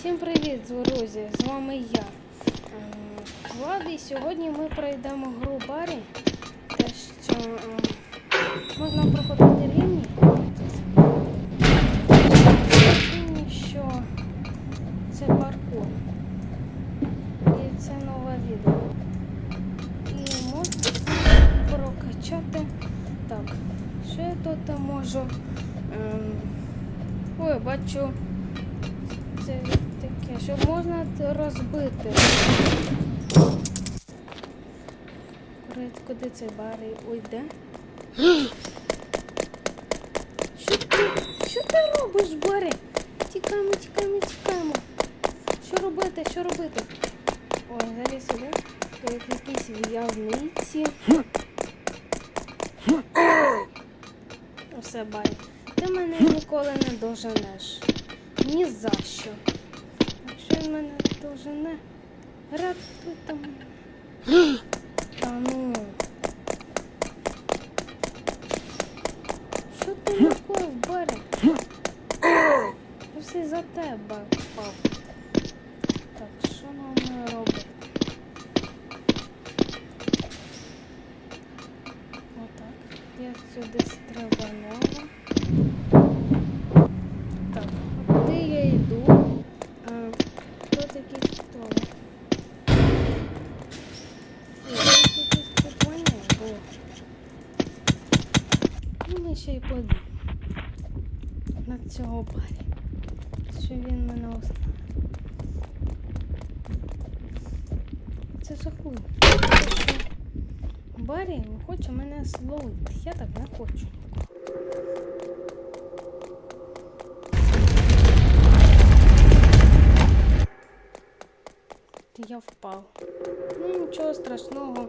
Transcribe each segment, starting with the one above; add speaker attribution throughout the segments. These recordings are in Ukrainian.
Speaker 1: Всім привіт, друзі! З вами я. Ем, Влад, і сьогодні ми пройдемо гру Барі. Те, що ем, можна проходити рівні. Рівні, що це паркур. І це нове відео. І можна прокачати. Так, що я тут можу? Ем, ой, бачу. Це таке, що можна розбити. Куди, цей барий уйде? Що ти, що ти робиш, Барі? Тікаємо, тікаємо, тікаємо. Що робити, що робити? Ой, зараз сюди. Як якісь в'язниці. Усе, Барі. Ти мене ніколи не доженеш. Ні за що. Він мене дожене, рятуйте мене. Ще й подивимо на цього барі. Що він мене узнає. Це жахливо. Барі хоче мене зловити. Я так не хочу. Я впав. Ну нічого страшного,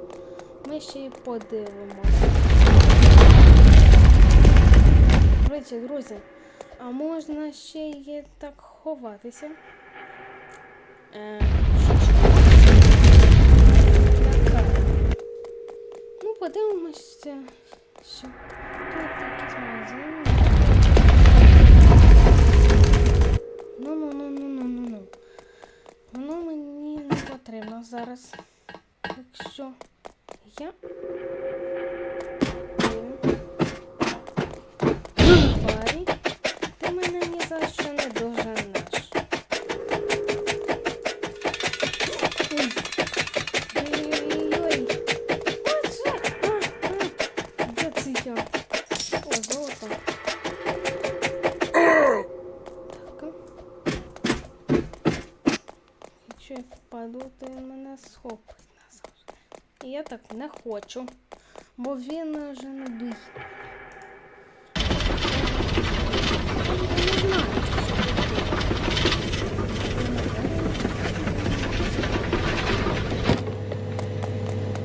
Speaker 1: ми ще й подивимося. Друзі, друзі, а можна ще й так ховатися? Е. Ну, подивимося, що тут якісь магазини. Ну, ну, ну, ну, ну, ну, ну. Воно мені не потрібно зараз. Якщо я. То він мене схопить назавжди. І я так не хочу, бо він вже не дує. Я не знаю, що робити.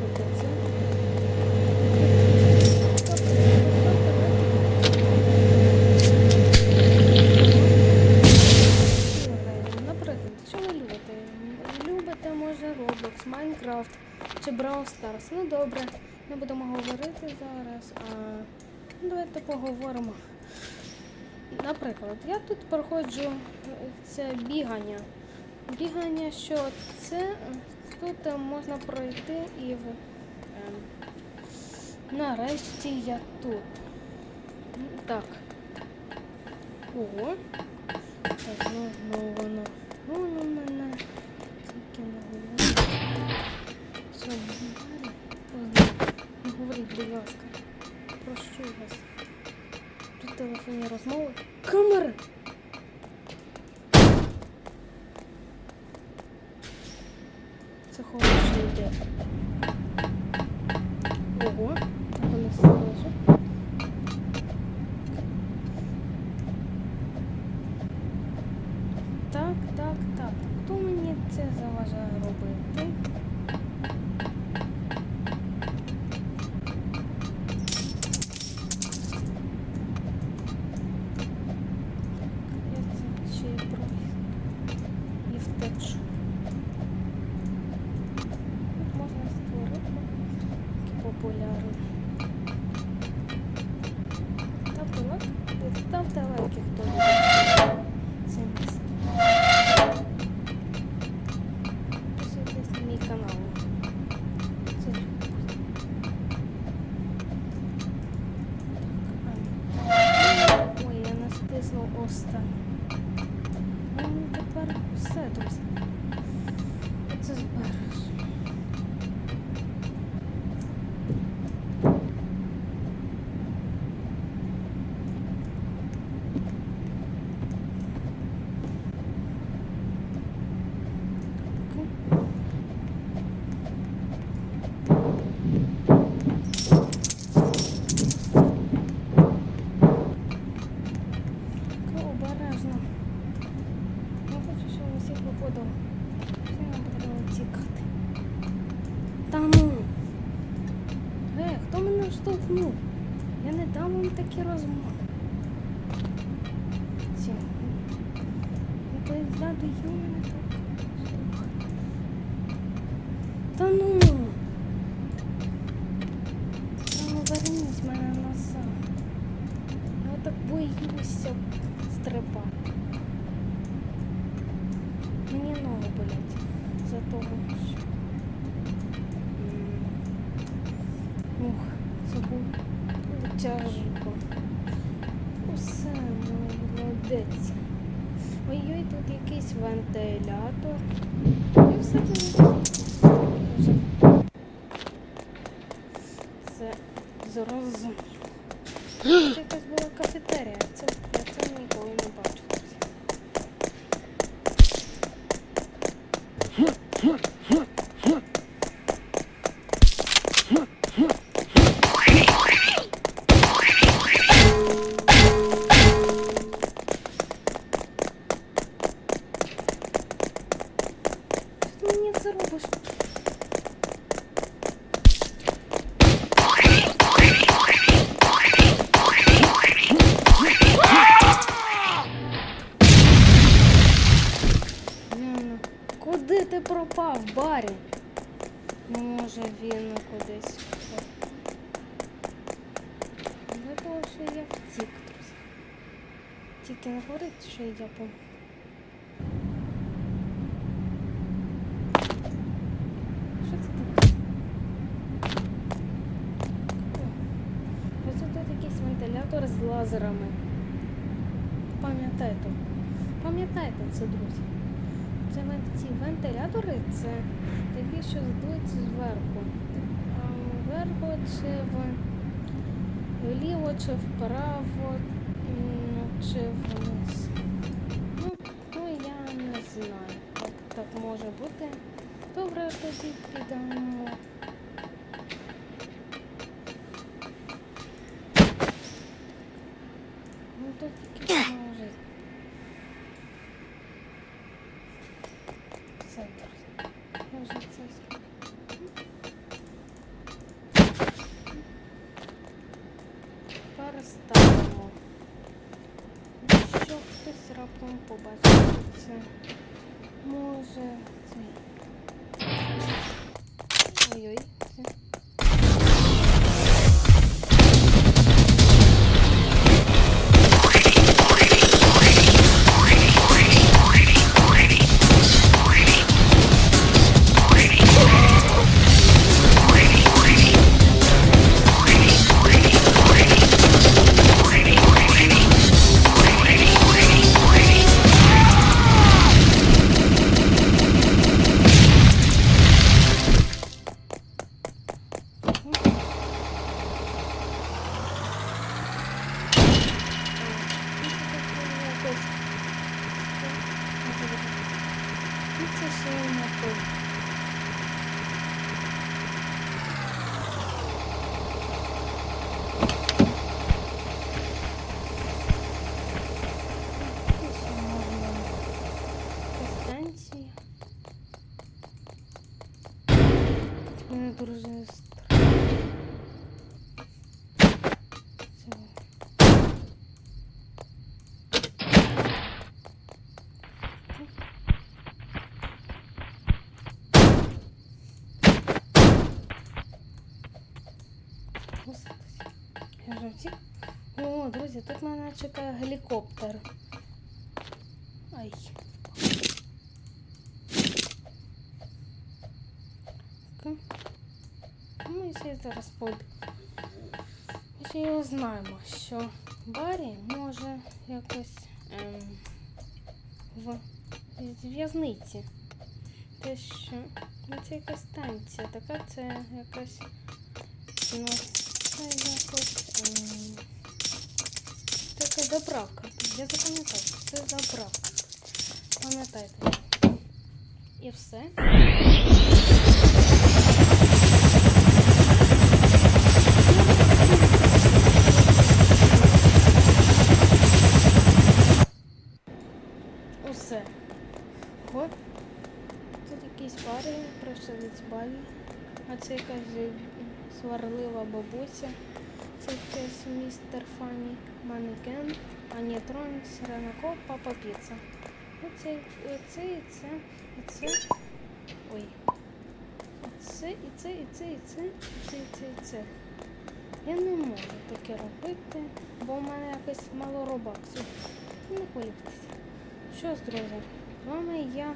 Speaker 1: Оце це. Наприклад, що ви любите? Любите, може, Roblox, Minecraft чи Stars. Ну добре, не будемо говорити зараз, а ну, давайте поговоримо. Наприклад, я тут проходжу е, це бігання. Бігання, що це тут е, можна пройти і в, ем, нарешті я тут. Так. Ого. Так, ну, ну воно. Ну, воно мене Говоріть, будь ласка. Прошу вас. Тут телефонні розмови. Камери! Це хороша ідея. Ого, вони сразу. Так, так, так. Хто мені це заважає Все, друзі. Це збереш. Окей. Таке обережно. Я хочу, щоб Всі нам потрібно тікати. Та ну. Е, хто мене штовхнув? Я не дам вам такі розмови. Все. Я погляду, мене так. Та ну. Та ну верніть мене назад. Я так боюся стрибати. Ноги болять за того, що. Ух, це був тяжко. Усе, молодець. Ой-ой, тут якийсь вентилятор. І все Це зрозуміло. Пропав, Барі? Ну, може він кудись. Для того, що я втік. Тільки не говорить, що я по. Що це таке? О, Ось тут якийсь вентилятор з лазерами. Пам'ятайте. Пам'ятайте це, друзі. Ці вентилятори це такі, що здуються зверху. Вверху чи вліво, чи вправо, чи вниз. Ну, ну я не знаю, як так може бути. Добре, тоді підемо. Ну тут тільки може. Все, друзі. Я вже це зробила. Переставимо. Якщо хтось раптом побачив це, може цей. О, друзі, тут мене чекає гелікоптер. Ай. Окей. Ми ще зараз. Ми ще його знаємо, що Барі може якось ем, в в'язниці. Те що? Ну це якась станція, така це якась. Ну, це якось. ем, заправка. Я запам'ятав, це заправка. Пам'ятайте. І все. Усе. От. Тут якісь пари, пришелець балі. А це якась сварлива бабуся. Якийсь містер Фанні, манекен, анітрон, сиренако, папа піца. Оце, оце, і це, і це. Ой. Оце, і це, і це, і це, і це, і це, і це. Я не можу таке робити, бо в мене якось мало робаксів. Не хвилюйтеся. Що ж, друзі, з вами я.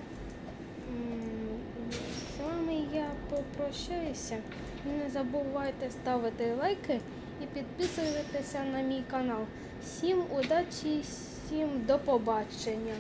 Speaker 1: З вами я попрощаюся. Не забувайте ставити лайки і підписуйтеся на мій канал. Всім удачі, всім до побачення.